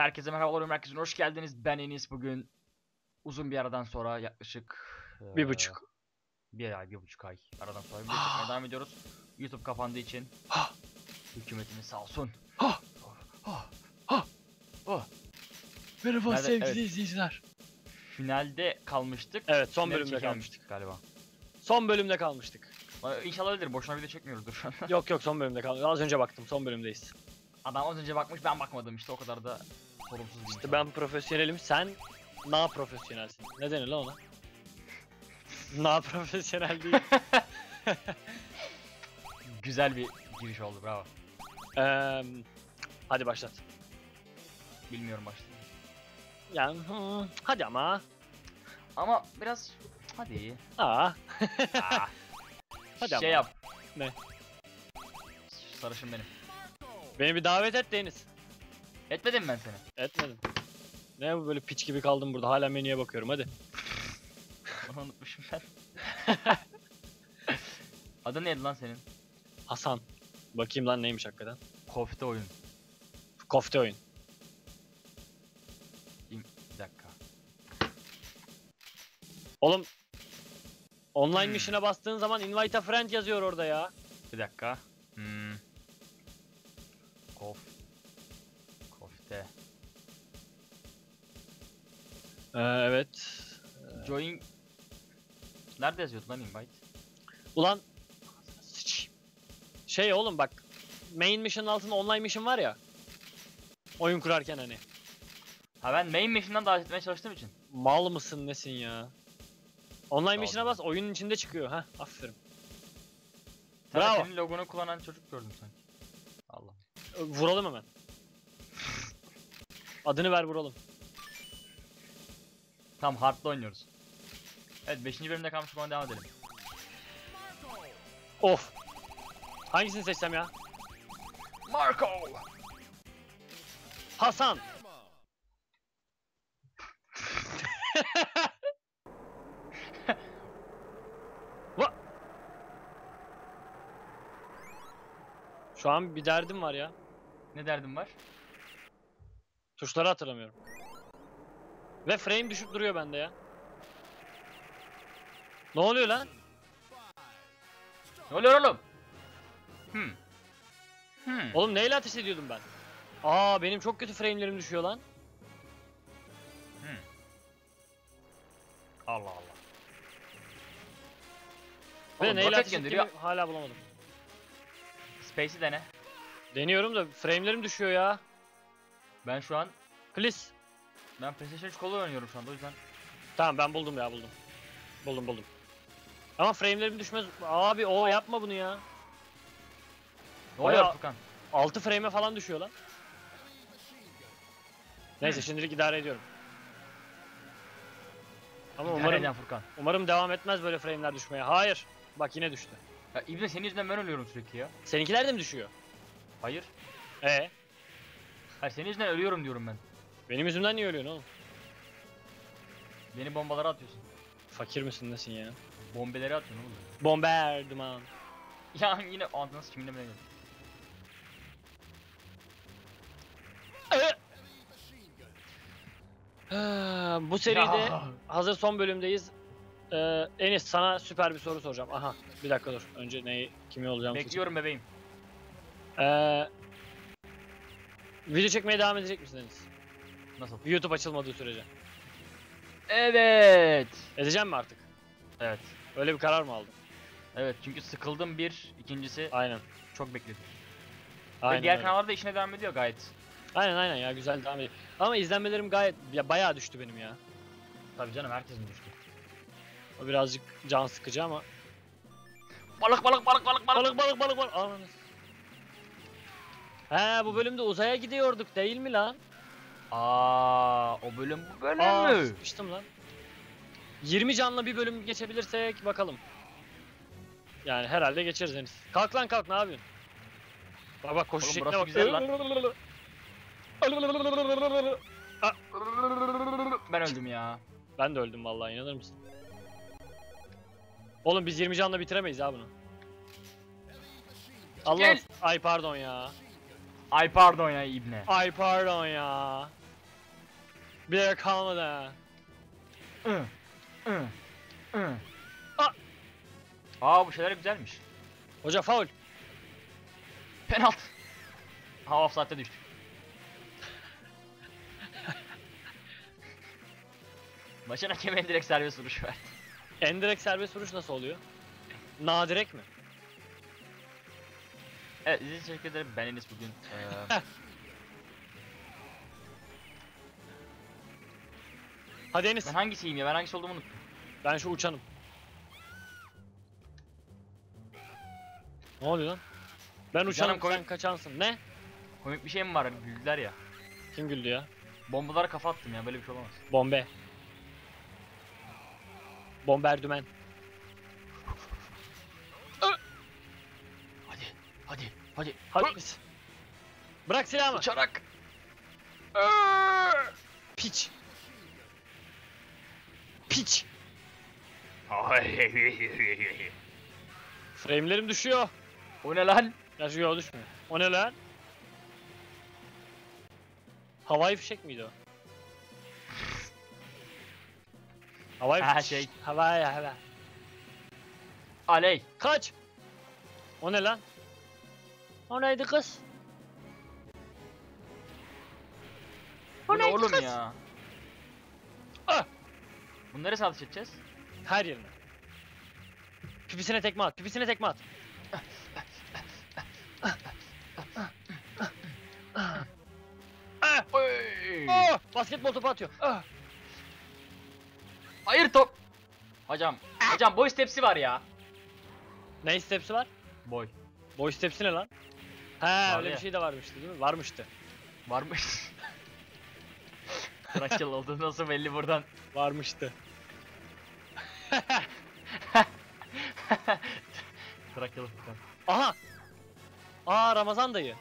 Herkese merhabalar, merkezine hoş geldiniz. Ben Enis bugün uzun bir aradan sonra yaklaşık Bir eee, buçuk. bir ay, bir buçuk ay aradan sonra video çekmeye devam ediyoruz. YouTube kapandığı için hükümetimiz sağ olsun. Merhaba Nerede- sevgili evet. izleyiciler. Finalde kalmıştık. Evet son Finali bölümde çekememiştik kalmıştık. galiba. Son bölümde kalmıştık. İnşallah öyledir. Boşuna video çekmiyoruzdur şu an. yok yok son bölümde kalmıştık. Az önce baktım son bölümdeyiz. Adam az önce bakmış ben bakmadım işte o kadar da sorumsuz bir İşte ben profesyonelim sen na profesyonelsin. Ne denir lan ona? na profesyonel değil. Güzel bir giriş oldu bravo. Eee, hadi başlat. Bilmiyorum başta. Yani hı, hadi ama. Ama biraz hadi. Aa. Aa. Hadi şey ama. yap. Ne? Sarışın benim. Beni bir davet et Deniz. Etmedim ben seni. Etmedim. Ne bu böyle piç gibi kaldım burada hala menüye bakıyorum hadi. Onu unutmuşum ben. Adı neydi lan senin? Hasan. Bakayım lan neymiş hakikaten. Kofte oyun. Kofte oyun. Bir dakika. Oğlum Online Hmm. mission'a bastığın zaman invite a friend yazıyor orada ya. Bir dakika. Hmm. Kof. Kofte. Ee, evet. Join. Nerede yazıyordu lan invite? Ulan. Şey oğlum bak main mission'ın altında online mission var ya. Oyun kurarken hani. Ha ben main mission'dan davet etmeye çalıştığım için. Mal mısın nesin ya? Online mission'a bas oyunun içinde çıkıyor. ha aferin. Bravo. senin logonu kullanan çocuk gördüm sanki. Allah. Vuralım hemen. Adını ver vuralım. Tam hard'da oynuyoruz. Evet 5. bölümde kalmıştık ona devam edelim. Of. Hangisini seçsem ya? Marco! Hasan. Şu an bir derdim var ya. Ne derdin var? Tuşları hatırlamıyorum. Ve frame düşüp duruyor bende ya. Ne oluyor lan? Ne oluyor oğlum? Hmm. Hmm. Oğlum neyle ateş ediyordum ben? Aa benim çok kötü frame'lerim düşüyor lan. Hmm. Allah Allah. Ve Oğlum, neyle ateş ettiğimi hala bulamadım. Space'i dene. Deniyorum da frame'lerim düşüyor ya. Ben şu an Please. ben PlayStation 3 kolu oynuyorum şu anda o yüzden. Tamam ben buldum ya buldum. Buldum buldum. Ama frame'lerim düşmez. Abi o yapma bunu ya. Ne oluyor Furkan? 6 frame'e falan düşüyor lan. Neyse şimdilik idare ediyorum. Ama İdare umarım eden Furkan. umarım devam etmez böyle frame'ler düşmeye. Hayır. Bak yine düştü. Ya İbne senin yüzünden ben ölüyorum sürekli ya. Seninkiler de mi düşüyor? Hayır. E Hayır senin yüzünden ölüyorum diyorum ben. benim yüzümden niye ölüyorsun oğlum? Beni bombalara atıyorsun. Fakir misin nesin ya? Bombeleri atıyorsun oğlum. Bombardıman. Ya yine sıçayım yine bile Bu seride Ya. hazır son bölümdeyiz. Ee, Enis sana süper bir soru soracağım. Aha bir dakika dur. Önce neyi kimi olacağım Bekliyorum bebeğim. Ee, video çekmeye devam edecek misin Enis? Nasıl? YouTube açılmadığı sürece. Evet. Edeceğim mi artık? Evet. Öyle bir karar mı aldın? Evet çünkü sıkıldım bir. ikincisi Aynen. çok bekledim. Ve Aynen, diğer öyle. kanallarda işine devam ediyor gayet. aynen aynen ya güzel devam ediyor. Ama izlenmelerim gayet ya bayağı düştü benim ya. Tabii canım herkesin düştü. O birazcık can sıkıcı ama. Balık balık balık balık balık. Balık balık balık balık. Ananı. He bu bölümde uzaya gidiyorduk değil mi lan? Aa, o bölüm bu bölüm Aa mü? sıkıştım lan. 20 canlı bir bölüm geçebilirsek bakalım. Yani herhalde geçeriz Enis. Kalk lan kalk ne yapıyorsun? Bak bak koşu Oğlum şekline bak. güzel Ben öldüm ya. Ben de öldüm vallahi inanır mısın? Oğlum biz 20 canla bitiremeyiz ha bunu. Allah Gel. ay pardon ya. Ay pardon ya İbne. Ay pardon ya. Bir yere kalmadı ha. Aa! Aa bu şeyler güzelmiş. Hoca faul. Penaltı. Ha offside'e düştük. Maçın hakemi direkt serbest vuruş verdi. Endirek serbest vuruş nasıl oluyor? Nadirek mi? Evet izlediğiniz için teşekkür ederim. Ben bugün. eee, Hadi Enis. ben hangisiyim ya? Ben hangisi olduğumu unuttum. Ben şu uçanım. Ne oluyor lan? Ben uçanım komik- sen kaçansın. Ne? Komik bir şey mi var? Güldüler ya. Kim güldü ya? Bombalara kafa attım ya. Böyle bir şey olamaz. Bombe. Bomberdümen. Hadi. Hadi. Hadi. Hadi biz. Bırak silahımı. Uçarak. Piç. Piç. Frame'lerim düşüyor. o ne lan? Yaşıyor düşmüyor. O ne lan? Havai fişek miydi o? Havai Ha, şey. Havai hava. Aley. Kaç. O ne lan? O neydi kız? Bu ne neydi oğlum kız? ya? Ah! Bunları nasıl atış edeceğiz? Her yerine. Pipisine tekme at. Pipisine tekme at. Ah! Oy. Oh! Basketbol topu atıyor. Ah! Hayır top. Hocam. Hocam boy stepsi var ya. Ne stepsi var? Boy. Boy stepsi ne lan? He Var öyle ya. bir şey de varmıştı değil mi? Varmıştı. Varmış. Trakyalı olduğu nasıl belli buradan. Varmıştı. Trakyalı Furkan. Aha! Aa Ramazan dayı.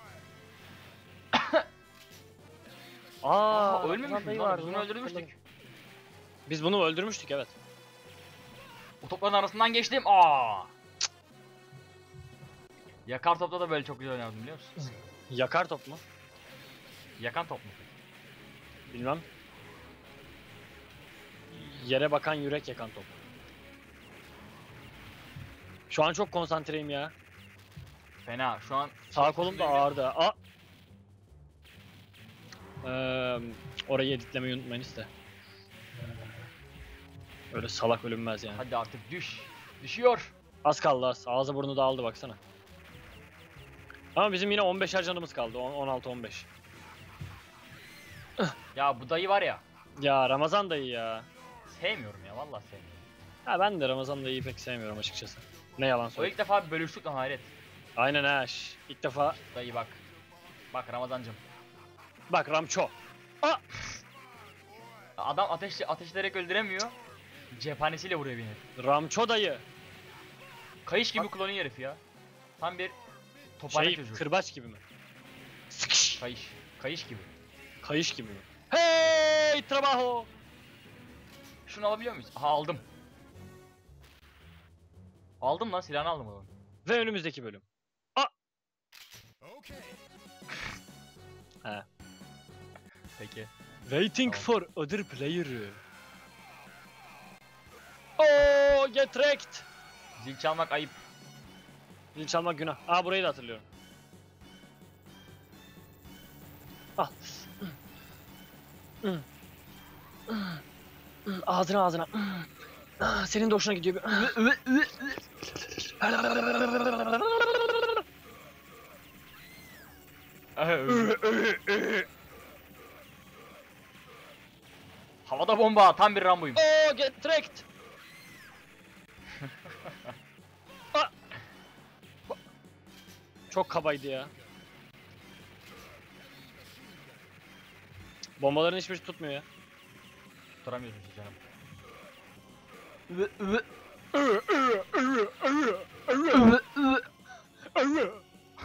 Aa, Aa, ölmemiş Ramazan mi dayı lan? vardı Biz bunu lan, öldürmüştük. Biz bunu öldürmüştük evet. O topların arasından geçtim. Aa. Yakar topta da böyle çok güzel oynadım biliyor musun? Yakar top mu? Yakan top mu? Bilmem. Yere bakan yürek yakan top. Şu an çok konsantreyim ya. Fena. Şu an Sağ kolum da ağrıdı. Aa! Eee, orayı editlemeyi unutmayınız da. Öyle salak ölünmez yani. hadi artık düş. Düşüyor. Az kaldı az. Ağzı burnu dağıldı baksana. Ama bizim yine 15'er canımız kaldı. 16-15. Ya bu dayı var ya. Ya Ramazan dayı ya. Sevmiyorum ya vallahi sevmiyorum. Ha ben de Ramazan dayıyı pek sevmiyorum açıkçası. Ne yalan O söyleyeyim. ilk defa bir bölüştük lan hayret. Aynen ha. şş. İlk defa. Dayı bak. Bak Ramazancım. Bak Ramço. Adam ateş ateşlerek öldüremiyor. Cephanesiyle vuruyor beni. Ramço dayı. Kayış gibi klonu herif ya. Tam bir tophane Şey çocuğu. kırbaç gibi mi? Sıkış. Kayış. Kayış gibi. Kayış gibi mi? Hey trabajo. Şunu alabiliyor muyuz? Aha aldım. Aldım lan silahını aldım oğlum. Ve önümüzdeki bölüm. Peki. Waiting Tamam. for other player. Oh get wrecked. Zil çalmak ayıp. Zil çalmak günah. Aa burayı da hatırlıyorum. Al. Ağzına ağzına. Ah, Senin de hoşuna gidiyor. Havada bomba tam bir Rambo'yum. Oh get wrecked. Çok kabaydı ya. Bombaların hiçbiri tutmuyor ya. Tutturamıyorsun işte canım.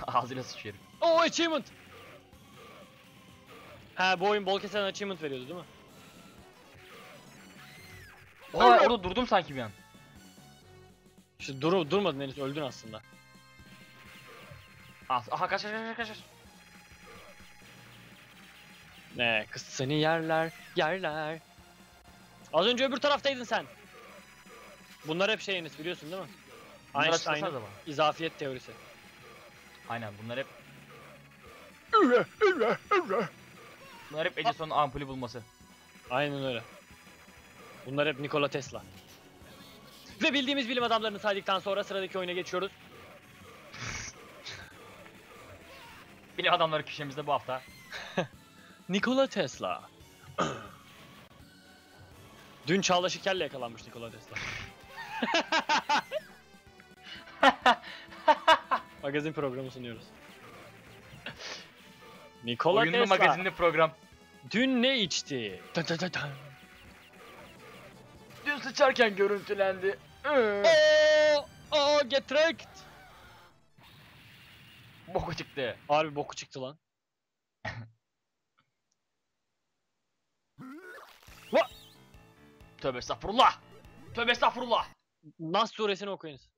Ağzıyla sıçıyorum. Oh achievement. Ha bu oyun bol kesen achievement veriyordu değil mi? Aa orada durdum sanki bir an. İşte dur durmadın henüz öldün aslında. Ah, Aha kaç kaç kaç kaç kaç. Ne kız seni yerler yerler. Az önce öbür taraftaydın sen. Bunlar hep şey Enes biliyorsun değil mi? Bunları Einstein'ın açıklasanıza bana. izafiyet teorisi. Aynen bunlar hep bunlar hep Edison'un ampulü bulması. Aynen öyle. Bunlar hep Nikola Tesla. Ve bildiğimiz bilim adamlarını saydıktan sonra sıradaki oyuna geçiyoruz. Bilim adamları köşemizde bu hafta. Nikola Tesla. Dün Çağla Şiker'le yakalanmış Nikola Tesla. Magazin programı sunuyoruz. Nikola Oyunlu Tesla. magazinli program. Dün ne içti? Dın dın dın dın. Dün sıçarken görüntülendi. Oo, oo, get wrecked. Boku çıktı. Harbi boku çıktı lan. Tövbe estağfurullah. Tövbe estağfurullah. Nas suresini okuyunuz.